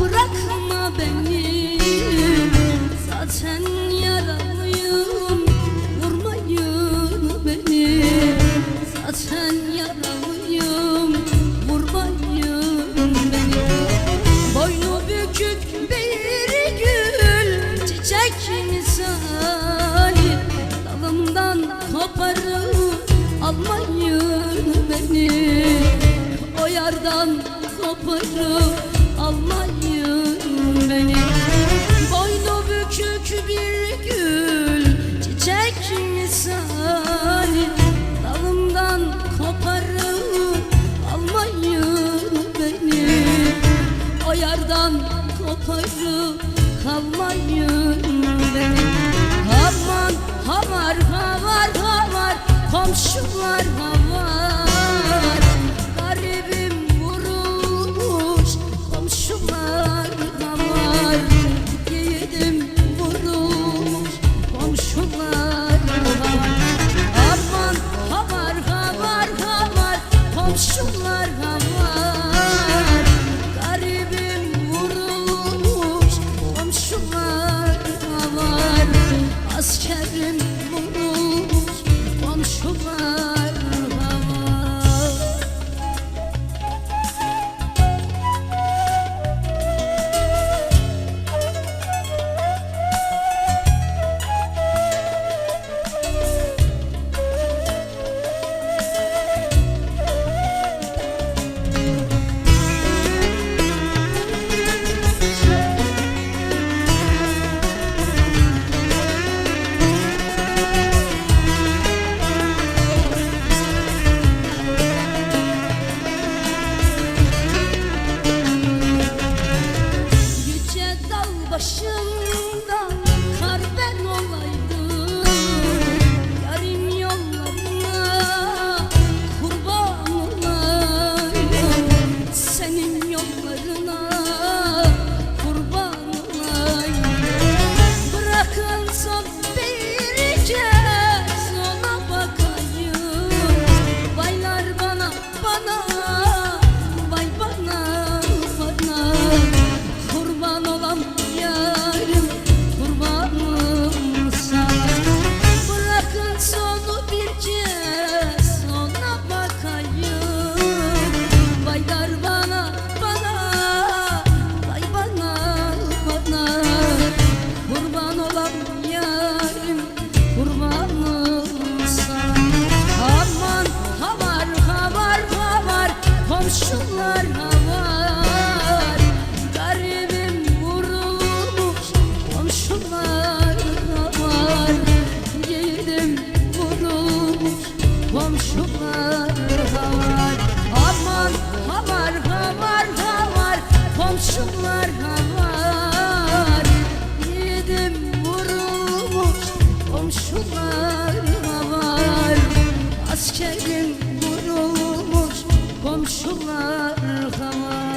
bırakma beni. Zaten yaralıyım vurmayın beni. Zaten yaralıyım vurmayın beni. Boynu bükük bir gül çiçek misali. Dalımdan koparıp almayın beni. O yardan koparıp alayım beni. Boynu bükük bir gül çiçek misali. Dalımdan koparıp almayın beni. O yardan koparıp kalmayın beni. Aman hamar hamar hamar komşular hamar havar havar Aman havar Komşular havar Yedim vurulmuş komşular havar Askerim vurulmuş komşular havar